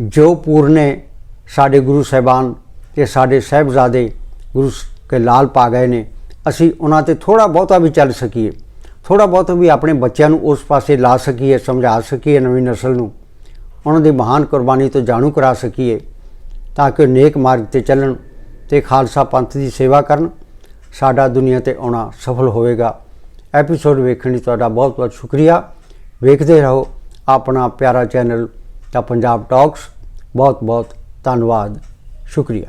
ਜੋ ਪੂਰਨੇ ਸਾਡੇ ਗੁਰੂ ਸਾਹਿਬਾਨ ਤੇ ਸਾਡੇ ਸਹਿਬਜ਼ਾਦੇ ਗੁਰੂ ਸ- ਕੇ ਲਾਲ ਪਾ ਗਏ ਨੇ, ਅਸੀਂ ਉਹਨਾਂ ਤੇ ਥੋੜਾ ਬਹੁਤਾ ਵੀ ਚੱਲ ਸਕੀਏ। ਥੋੜਾ ਬਹੁਤ ਵੀ ਆਪਣੇ ਬੱਚਿਆਂ ਨੂੰ ਉਸ ਪਾਸੇ ਲਾ ਸਕੀਏ, ਸਮਝਾ ਸਕੀਏ ਨਵੀਂ ਨਸਲ ਨੂੰ। ਉਹਨਾਂ ਦੀ ਮਹਾਨ ਕੁਰਬਾਨੀ ਤੋਂ ਜਾਣੂ ਕਰਾ ਸਕੀਏ, ਤਾਂ ਕਿ ਉਹ ਨੇਕ ਮਾਰਗ ਤੇ ਚੱਲਣ ਤੇ ਖਾਲਸਾ ਪੰਥ ਦੀ ਸੇਵਾ ਕਰਨ। ਸਾਡਾ ਦੁਨੀਆ ਤੇ ਆਉਣਾ ਸਫਲ ਹੋਵੇਗਾ। ਐਪੀਸੋਡ ਵੇਖਣ ਲਈ ਤੁਹਾਡਾ ਬਹੁਤ ਬਹੁਤ ਸ਼ੁਕਰੀਆ। ਵੇਖਦੇ ਰਹੋ ਆਪਣਾ ਪਿਆਰਾ ਚੈਨਲ ਦਾ ਪੰਜਾਬ ਟਾਕਸ। ਬਹੁਤ ਬਹੁਤ ਧੰਨਵਾਦ। ਸ਼ੁਕਰੀਆ।